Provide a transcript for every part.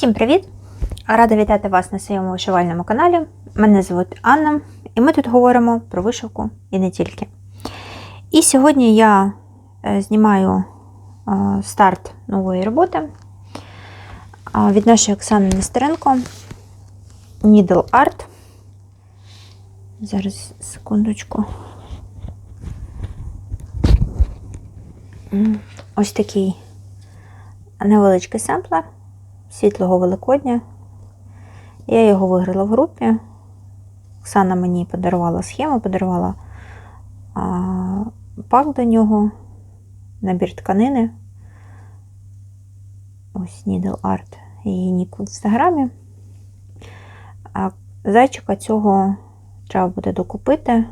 Всім привіт! Рада вітати вас на своєму вишивальному каналі. Мене звуть Анна, і ми тут говоримо про вишивку і не тільки. І сьогодні я е, знімаю е, старт нової роботи е, від нашої Оксани Нестеренко Needle Art. Зараз секундочку. Ось такий невеличкий семплер світлого Великодня. Я його виграла в групі. Оксана мені подарувала схему, подарувала а, пак до нього, набір тканини. Ось Needle Art, її нік в інстаграмі. А зайчика цього треба буде докупити.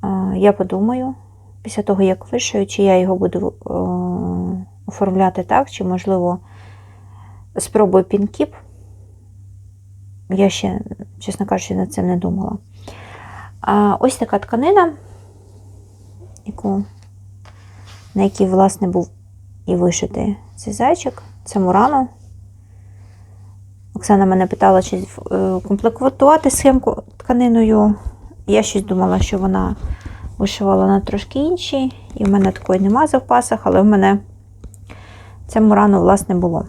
А, я подумаю, після того, як вишию, чи я його буду о, оформляти так, чи, можливо, спробую пінкіп. Я ще, чесно кажучи, над цим не думала. А ось така тканина, яку, на якій, власне, був і вишитий цей зайчик. Це Мурано. Оксана мене питала, чи е, комплектувати схемку тканиною. Я щось думала, що вона вишивала на трошки іншій, і в мене такої нема в запасах, але в мене це Мурано, власне, було.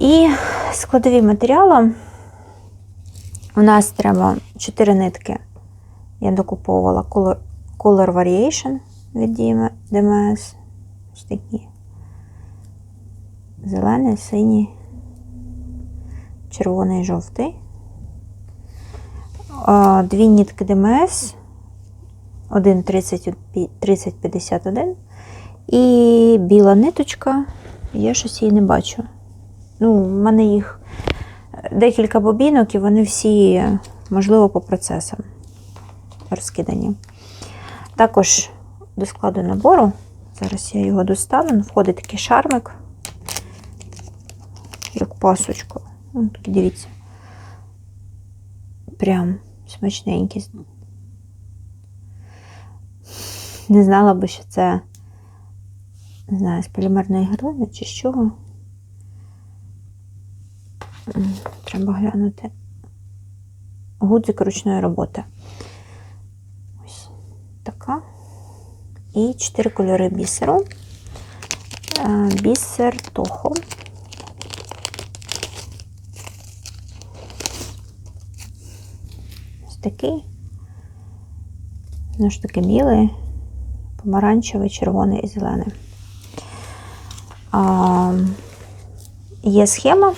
І складові матеріали. У нас треба 4 нитки. Я докуповувала Color, Color Variation від DMS. Ось такі. Зелений, синій, червоний, жовтий. Дві нитки DMS. Один 3051 і біла ниточка. Я щось її не бачу. Ну, в мене їх декілька бобінок, і вони всі, можливо, по процесам розкидані. Також до складу набору, зараз я його достану, входить такий шармик, як пасочку. Такий, дивіться. Прям смачненький. Не знала би, що це, не знаю, з полімерної глини чи з чого. Треба глянути. Гудзик ручної роботи. Ось така. І чотири кольори бісеру. Бісер Тохо. Ось такий. Знову ж таки білий, помаранчевий, червоний і зелений. Є схема.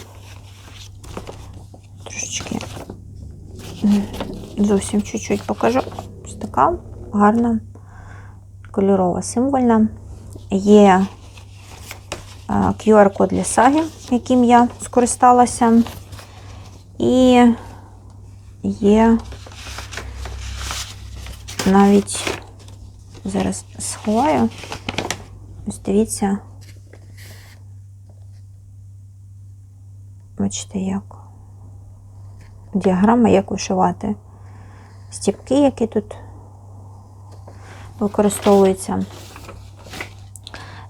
Зовсім чуть-чуть покажу. Ось така гарна, кольорова, символьна. Є QR-код для саги, яким я скористалася. І є навіть, зараз сховаю, ось дивіться, бачите, як діаграма, як вишивати стіпки, які тут використовуються.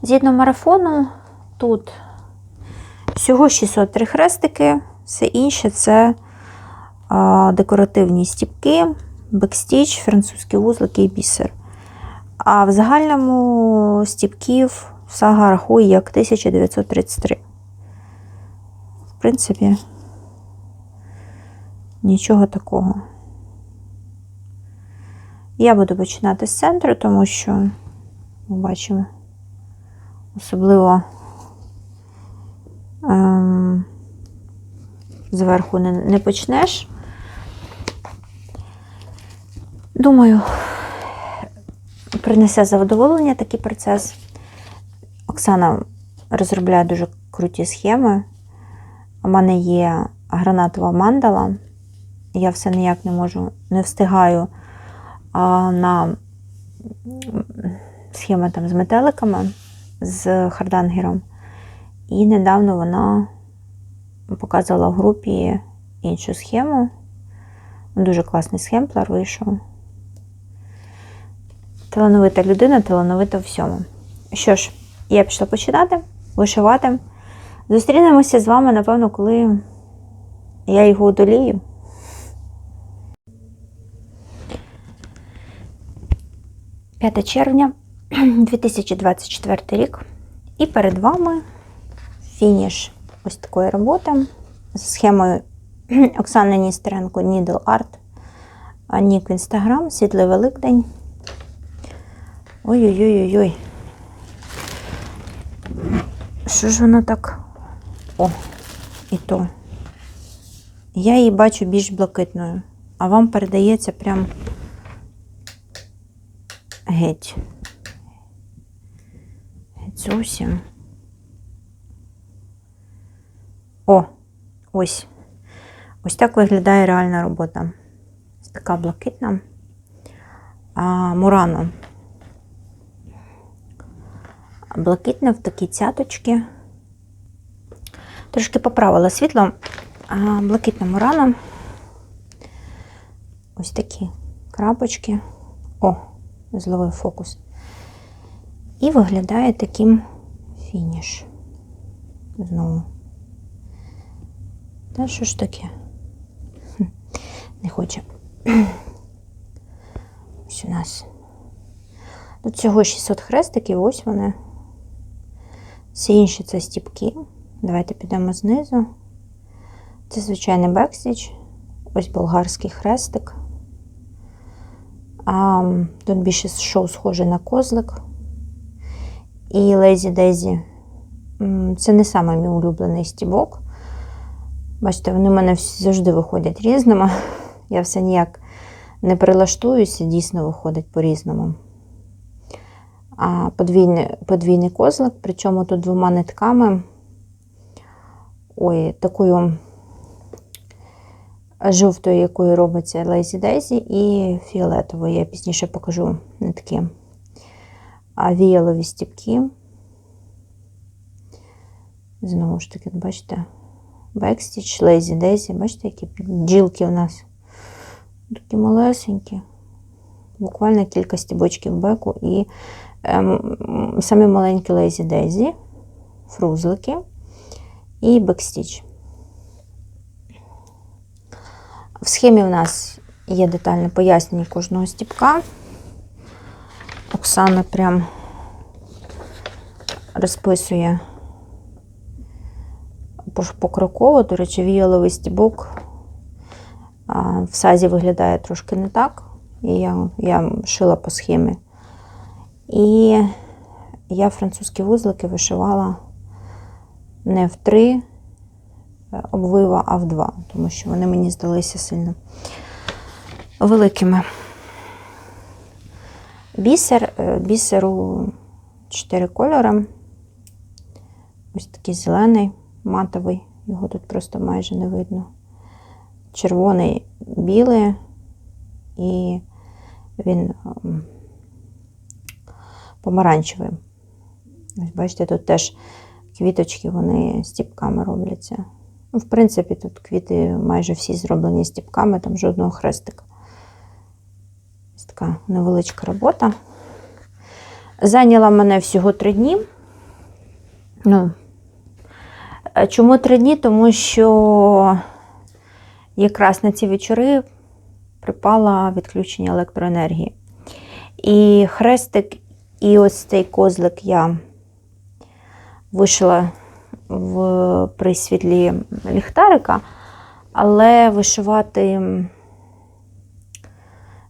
Згідно марафону, тут всього 603 хрестики, все інше це декоративні стіпки, бекстіч, французькі вузлики і бісер. А в загальному стіпків сага рахує як 1933. В принципі, нічого такого. Я буду починати з центру, тому що ми бачимо, особливо ем, зверху не, не почнеш. Думаю, принесе задоволення такий процес. Оксана розробляє дуже круті схеми. У мене є гранатова мандала. Я все ніяк не можу, не встигаю а, на схеми там з метеликами, з хардангером. І недавно вона показувала в групі іншу схему. Дуже класний схемплер вийшов. Талановита людина, талановита всьому. Що ж, я пішла починати, вишивати. Зустрінемося з вами, напевно, коли я його одолію. П'яте червня 2024 рік. І перед вами фініш ось такої роботи з схемою Оксани Ністеренко Needle Art. Нік Інстаграм, Світлий Великдень. Ой-ой-ой-ой. Що ж воно так? О, і то. Я її бачу більш блакитною, а вам передається прям геть. Геть зовсім. О, ось. Ось так виглядає реальна робота. Така блакитна. А, Мурано. Блакитне в такі цяточки. Трошки поправила світло. А, Блакитне Мурано. Ось такі крапочки. О, зловив фокус. І виглядає таким фініш. Знову. Та що ж таке? Не хоче. Ось у нас. Тут всього 600 хрестиків, ось вони. Всі інші це стіпки. Давайте підемо знизу. Це звичайний бекстіч. Ось болгарський хрестик. А, Тут більше шоу схоже на козлик. І Лезі Дезі. Це не саме мій улюблений стібок. Бачите, вони в мене завжди виходять різними. Я все ніяк не прилаштуюся, дійсно виходить по-різному. А подвійний, подвійний козлик, причому тут двома нитками. Ой, такою жовтою, якою робиться Lazy Daisy, і фіолетовою. Я пізніше покажу нитки. Віялові стіпки. Знову ж таки, бачите, Backstitch, Lazy Daisy, бачите, які бджілки у нас. Такі малесенькі. Буквально кілька стібочків беку і ем, самі маленькі Lazy Daisy, фрузлики і бекстіч. В схемі у нас є детальне пояснення кожного стіпка. Оксана прям розписує покроково, до речі, віяловий стібок в сазі виглядає трошки не так. І я, я шила по схемі. І я французькі вузлики вишивала не в три обвива, а в два, тому що вони мені здалися сильно великими. Бісер, е, бісеру чотири кольори. Ось такий зелений, матовий, його тут просто майже не видно. Червоний, білий, і він ем, помаранчевий. Ось бачите, тут теж квіточки, вони стіпками робляться. Ну, В принципі, тут квіти майже всі зроблені стіпками, там жодного хрестика. Ось така невеличка робота. Зайняла мене всього три дні. Ну, Чому три дні? Тому що якраз на ці вечори припало відключення електроенергії. І хрестик, і ось цей козлик я вишила в при світлі ліхтарика, але вишивати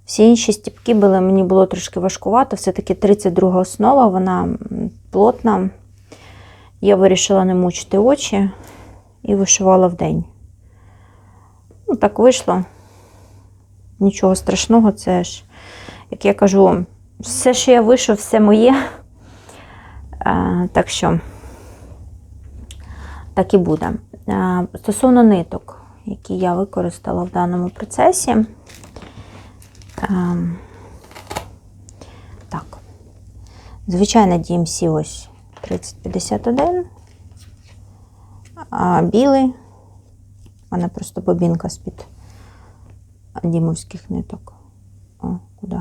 всі інші стіпки були, мені було трошки важкувато. Все-таки 32 основа, вона плотна. Я вирішила не мучити очі і вишивала в день. Ну, так вийшло. Нічого страшного, це ж, як я кажу, все, що я вишив, все моє. Так що так і буде. Стосовно ниток, які я використала в даному процесі. Так, звичайно, DMC ось 3051, а білий, у мене просто бобінка з-під дімовських ниток. О, куди?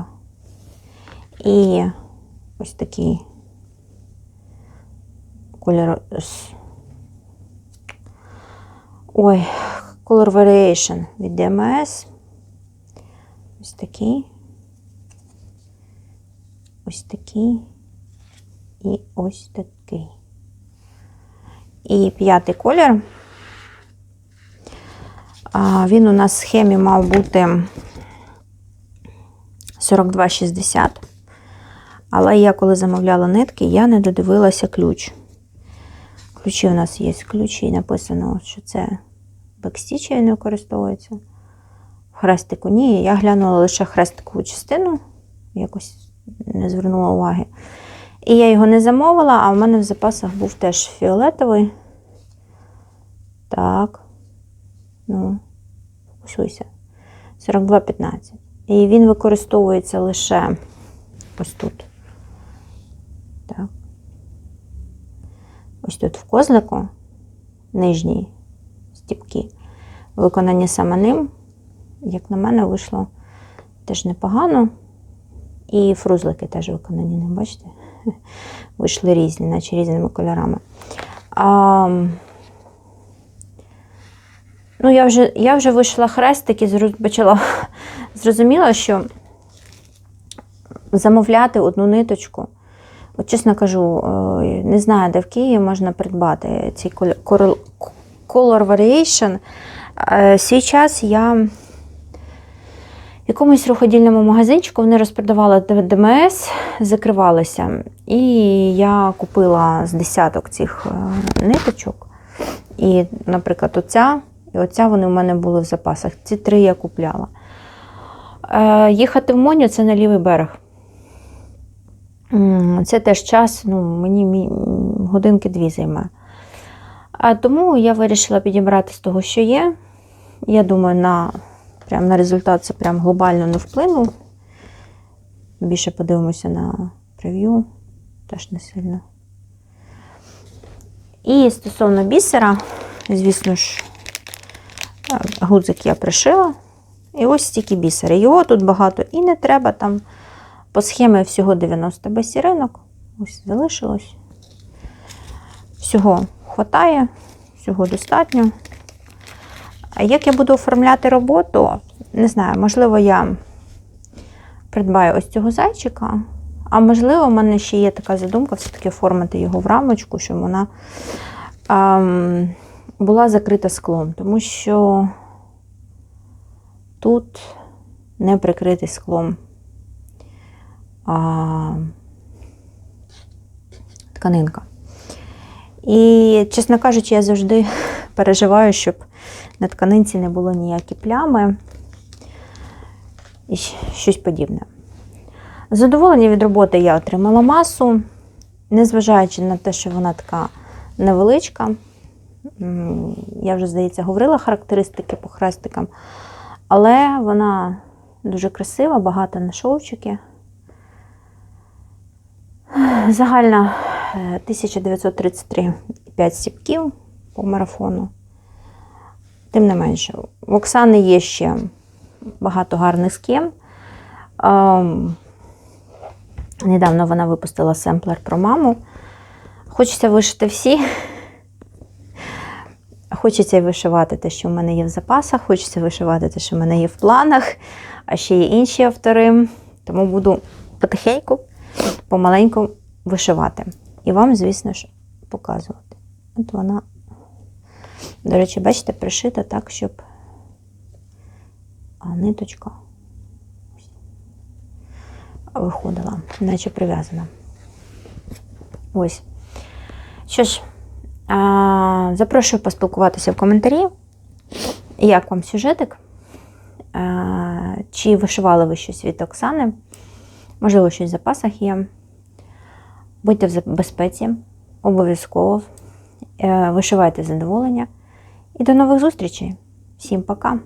І ось такий кольор Ой, Color Variation від DMS. Ось такий. Ось такий. І ось такий. І п'ятий колір. Він у нас в схемі мав бути 42,60. Але я, коли замовляла нитки, я не додивилася ключ. Ключі у нас є ключі, і написано, що це бекстіч не використовується. В хрестику ні. Я глянула лише хрестикову частину, якось не звернула уваги. І я його не замовила, а в мене в запасах був теж фіолетовий. Так. Ну, фокусуйся. 42,15. І він використовується лише ось тут. Так. Ось тут в козлику нижній стіпки. Виконані саме ним, як на мене, вийшло теж непогано. І фрузлики теж виконані ним, бачите? Вийшли різні, наче різними кольорами. А, ну, я вже, я вже вийшла хрестик і почала зрозуміла, що замовляти одну ниточку. От чесно кажу, е, не знаю, де в Києві можна придбати цей Color Variation. Е, час я в якомусь руходільному магазинчику вони розпродавали ДМС, закривалися. І я купила з десяток цих е, ниточок. І, наприклад, оця і оця вони в мене були в запасах. Ці три я купляла. Е, Їхати в Моню це на лівий берег. Це теж час, ну, мені годинки дві займе. А тому я вирішила підібрати з того, що є. Я думаю, на, прям на результат це прям глобально не вплинув. Більше подивимося на прев'ю, теж не сильно. І стосовно бісера, звісно ж, е, гудзик я пришила. І ось стільки бісера. Його тут багато і не треба. Там по схемі всього 90 басіринок. Ось залишилось. Всього хватає, всього достатньо. Як я буду оформляти роботу, не знаю, можливо, я придбаю ось цього зайчика. А можливо, в мене ще є така задумка все-таки оформити його в рамочку, щоб вона ем, була закрита склом. Тому що тут не прикритий склом а, тканинка. І, чесно кажучи, я завжди переживаю, щоб на тканинці не було ніякі плями і щось подібне. Задоволення від роботи я отримала масу, незважаючи на те, що вона така невеличка. Я вже, здається, говорила характеристики по хрестикам, але вона дуже красива, багата на шовчики. Загальна е, 1933,5 стіпків по марафону. Тим не менше, в Оксани є ще багато гарних схем. Ем, недавно вона випустила семплер про маму. Хочеться вишити всі. Хочеться вишивати те, що в мене є в запасах, хочеться вишивати те, що в мене є в планах, а ще є інші автори. Тому буду потихеньку, помаленьку вишивати. І вам, звісно ж, показувати. От вона, до речі, бачите, пришита так, щоб а, ниточка виходила, наче прив'язана. Ось. Що ж, а, запрошую поспілкуватися в коментарі. Як вам сюжетик? А, Чи вишивали ви щось від Оксани? Можливо, щось в запасах є. Будьте в безпеці, обов'язково. Е, Вишивайте задоволення. І до нових зустрічей. Всім пока!